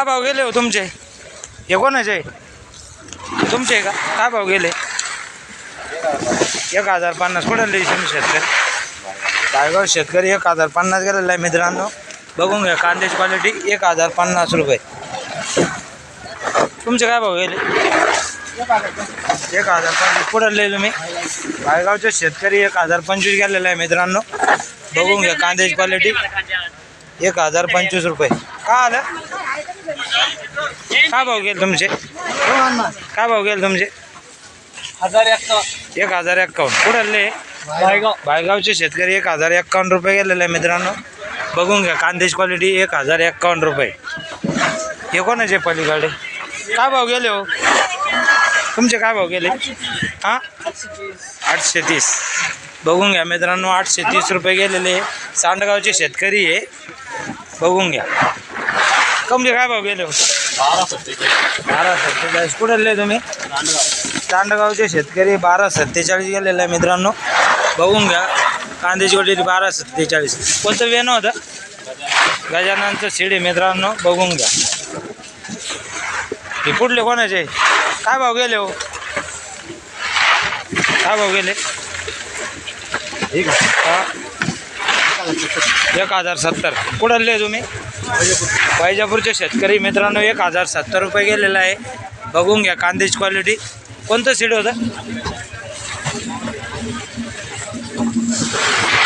काय भाव गेले हो तुमचे? हे कोणाचे? आहे? तुमचे आहे का? काय भाव गेले? एक हजार पन्नास कुठं लिहि तुम्ही शेतकरी? रायगाव शेतकरी? एक हजार पन्नास गेलेला आहे मित्रांनो. बघून घ्या कांद्याची क्वालिटी एक हजार पन्नास रुपये. तुमचे काय भाव गेले? एक हजार पंचवीस. कुठं लिहिले तुम्ही? रायगावचे शेतकरी एक हजार पंचवीस गेलेला आहे मित्रांनो. बघून घ्या कांद्याची क्वालिटी एक हजार पंचवीस रुपये. का आलं? काय भाव गेले तुमचे? काय भाव गेले तुमचे? हजार एक एक हजार एक्कावन्न. कुठले रायगाव बायगावचे शेतकरी एक हजार एक्कावन्न रुपये गेलेले आहे मित्रांनो. बघून घ्या कांद्याची क्वालिटी एक हजार एक्कावन्न रुपये. हे कोणाचे पलीकडे? काय भाव गेले हो? तुमचे काय भाव गेले? हां? आठशे तीस. बघून घ्या मित्रांनो आठशे तीस रुपये गेलेले आहे. सांडगावचे शेतकरी आहे. बघून घ्या. तुमचे काय भाव गेले हो? बारा सत्तेचाळीस. बारा सत्तेचाळीस कुठले तुम्ही? तांडगावचे शेतकरी बारा सत्तेचाळीस गेलेले आहे मित्रांनो. बघून घ्या. कांद्याची क्वालिटी बारा सत्तेचाळीस. कोणतं वेणं होतं? गजाननचं शिडी मित्रांनो. बघून घ्या. हे कुठले कोणाचे? काय भाव गेले हो? काय भाव गेले? ठीक आहे हा? एक हजार सत्तर. कुठले तुम्ही? वैजापूरच्या शेतकरी मित्रांनो एक हजार सत्तर रुपये गेलेला आहे. बघून घ्या कांद्याची क्वालिटी कोणतं सीड होतं?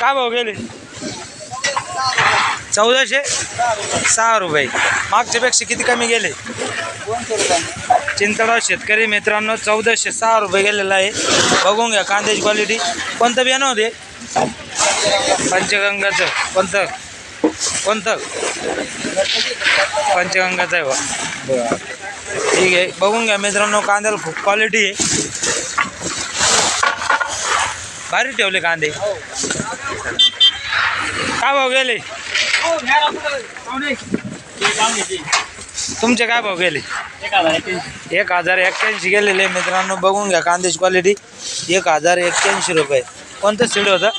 का भाव गेले? चौदाशे? सहा रुपये. मागच्यापेक्षा किती कमी गेले? चिंतळा शेतकरी मित्रांनो चौदाशे सहा रुपये गेलेला आहे. बघून घ्या कांद्याची क्वालिटी कोणतं बियाणं होते? पंचगंगाचं. कोणतं? कोणतं? पंचगंगाचं आहे बा. ठीक आहे बघून घ्या मित्रांनो कांद्याला खूप क्वालिटी आहे. भारी ठेवले कांदे. काय भाव गेले? तुमचे काय भाव गेले? एक हजार एक्क्याऐंशी गेलेले मित्रांनो बघून घ्या कांद्याची क्वालिटी एक हजार एक्क्याऐंशी रुपये. कोणतं सीड होतं?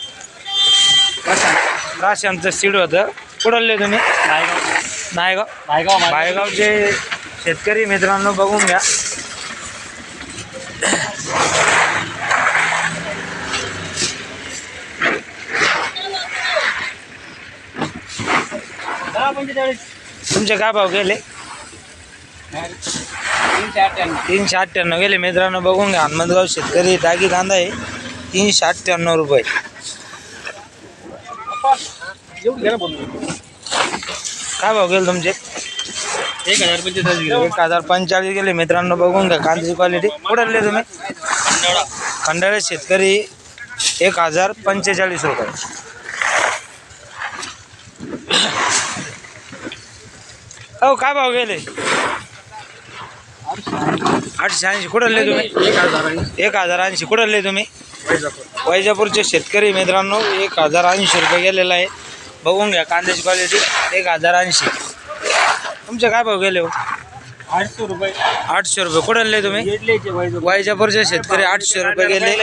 राशांचं सीड होतं. कुठले तुम्ही? नायगाव. शेतकरी मित्रांनो बघून घ्या. तुमचे काय भाव गेले? तीनशे अठ्ठ्याण्णव. गेले. मित्रांनो बघून घ्या. हनुमंतगाव शेतकरी टाकी कांदा आहे. तीनशे अठ्ठ्याण्णव रुपये. काय भाव गेले तुमचे? एक हजार पंचेचाळीस एक हजार पंचेचाळीस गेले. मित्रांनो बघून घ्या कांद्याची क्वालिटी कुठले तुम्ही? खंडाळे. शेतकरी एक हजार पंचेचाळीस रुपये. हो काय भाव गेले? आठशे ऐंशी. कुठले तुम्ही? एक हजार एक हजार ऐंशी. कुठले तुम्ही? वैजापूरचे शेतकरी मित्रांनो एक हजार ऐंशी रुपये गेलेला आहे. बघून घ्या कांद्याची क्वालिटी एक हजार ऐंशी. तुमचे काय भाव गेले हो? आठशे रुपये. आठशे रुपये. कुठले तुम्ही? वैजापूरचे शेतकरी आठशे रुपये गेले.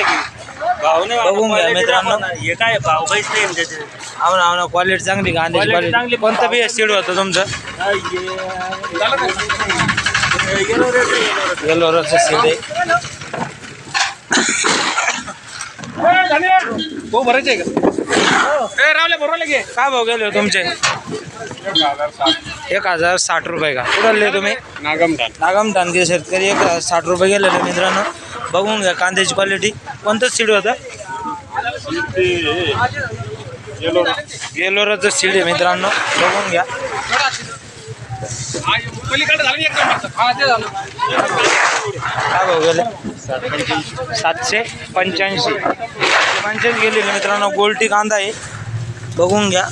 बघून घ्या मित्रांनो. हे काय भाव काहीच नाही हो ना हो ना. क्वालिटी चांगली कांद्याची क्वालिटी चांगली. कोणतं बी सीड होतं तुमचं? येलोरचं सीड आहे हो भरायचे का? रावले भरवले घे. काय भाव गेले तुमचे? एक हजार साठ रुपये का? कुठले तुम्ही? नागमठाण. नागम शेतकरी एक हजार साठ रुपये गेलेले मित्रांनो. बघून घ्या कांद्याची क्वालिटी कोणतं सीड होतं? गेलोराचं सीड आहे मित्रांनो. बघून घ्या. काय भाव गेले? सातशे पंच्याऐंशी. पंच्याऐंशी गेलेले मित्रांनो गोल्टी कांदा आहे. बघून घ्या.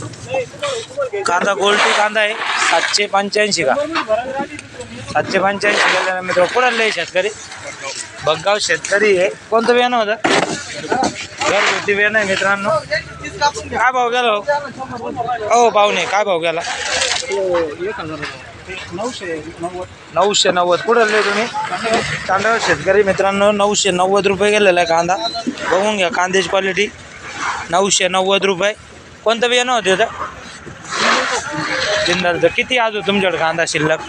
कांदा गोल्टी कांदा आहे. सातशे पंच्याऐंशी का? सातशे पंच्याऐंशी गेलेला मित्र कुणाला आहे शेतकरी. बग्गाव शेतकरी आहे. कोणतं बियाणं होतं? घरगुती बियाणं आहे मित्रांनो. काय भाव गेला हो? हो पाहुणे काय भाव गेला? एक हजार नऊशे नव्वद. नऊशे नव्वद. कुठं आले तुम्ही? तांदळ शेतकरी मित्रांनो नऊशे नव्वद रुपये गेलेला आहे कांदा. बघून घ्या कांद्याची क्वालिटी नऊशे नव्वद रुपये. कोणतं बियाणं होते तर जिंदालचं किती अजून तुमच्याकडे कांदा शिल्लक?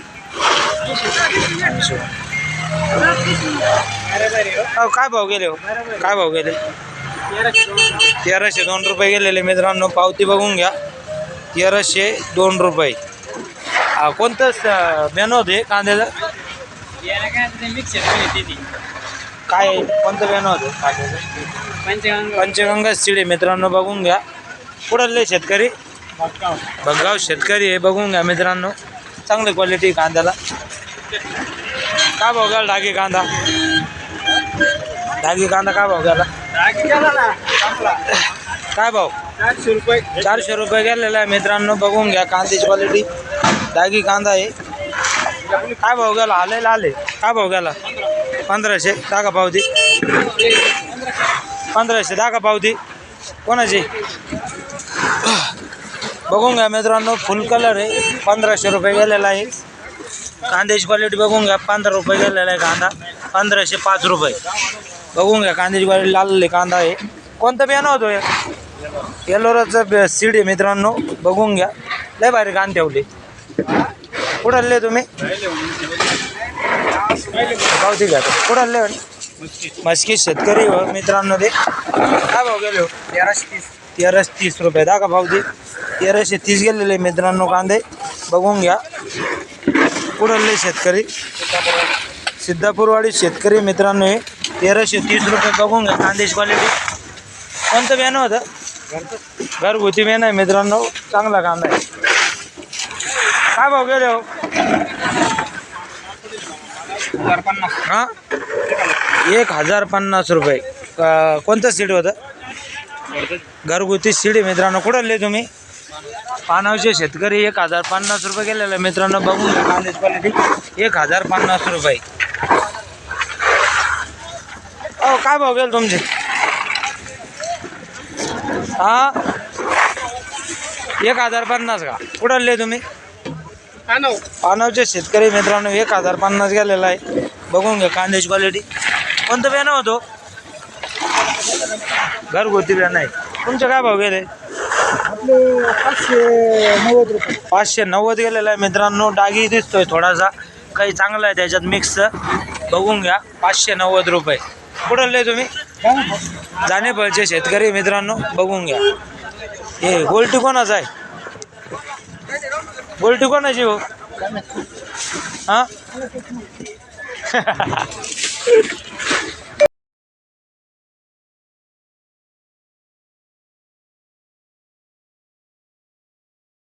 अहो हो काय भाव गेले हो? काय भाव गेले? तेराशे दोन रुपये गेलेले मित्रांनो. पावती बघून घ्या. तेराशे दोन रुपये. हा, कोणतं मेनू होते कांद्याचं? काय आहे? कोणतं मेनू होतं कांद्याचं? पंचगंगा. शिडे मित्रांनो बघून घ्या. कुठले शेतकरी? बघगाव शेतकरी आहे बघून घ्या मित्रांनो. चांगली क्वालिटी कांद्याला. काय भाव घ्याल डागी कांदा? डागी कांदा काय भाव घ्याला काय भाव? चारशे रुपये. चारशे रुपये गेलेला आहे मित्रांनो बघून घ्या कांद्याची क्वालिटी दागी कांदा आहे. काय भाव गेला? आले आले. काय भाव गेला? पंधराशे. दागा पावती. पंधराशे. दागा पावती. कोणाची? बघून घ्या मित्रांनो फुल कलर आहे. पंधराशे रुपये गेलेला आहे. कांद्याची क्वालिटी बघून घ्या. पंधरा रुपये गेलेला आहे कांदा. पंधराशे पाच रुपये. बघून घ्या कांद्याची क्वालिटी लाल कांदा आहे. कोणतं बियाणं होतो हे? येलोराचं सीड आहे मित्रांनो. बघून घ्या. लय भारी कान कुठले तुम्ही? पावती घ्या कुठले हो? मस्की शेतकरी हो, मित्रांनो ते. काय भाव गेले हो? तेराशे तीस. तेराशे तीस रुपये. भाऊ दे तेराशे तीस गेलेले मित्रांनो कांदे. बघून घ्या. कुठले शेतकरी? सिद्धापूरवाडी शेतकरी मित्रांनो हे. तेराशे तीस रुपये. बघून घ्या कांद्याची क्वालिटी कोणतं बियाणं होतं? घरगुती बियाणं आहे मित्रांनो. चांगला कांदा आहे. काय भाव गेले. हो? पन्नास हां एक हजार पन्नास रुपये. कोणतं सीड होतं? घरगुती सीडी मित्रांनो. कुठं ले तुम्ही? पानावचे शेतकरी एक हजार पन्नास रुपये गेलेले मित्रांनो. बघू घ्या कांद्याची क्वालिटी एक हजार पन्नास रुपये. हो काय भाव गेल तुमचे? हा? एक हजार पन्नास का? कुठं ले तुम्ही? हा नऊ पानावचे शेतकरी मित्रांनो एक हजार पन्नास गेलेला आहे. बघून घ्या कांद्याची क्वालिटी कोणतं बियाणं होतो? घरगुती बियाणं आहे. तुमचे काय भाव गेले? आपले पाचशे नव्वद रुपये पाचशे नव्वद गेलेला आहे मित्रांनो. डागी दिसतोय थोडासा. काही चांगला आहे त्याच्यात मिक्स बघून घ्या. पाचशे नव्वद रुपये. कुठले तुम्ही? जाणेपळचे शेतकरी मित्रांनो बघून घ्या. हे गोल्टी कोणाचा आहे? गोल्टी कोणाची हो? हां?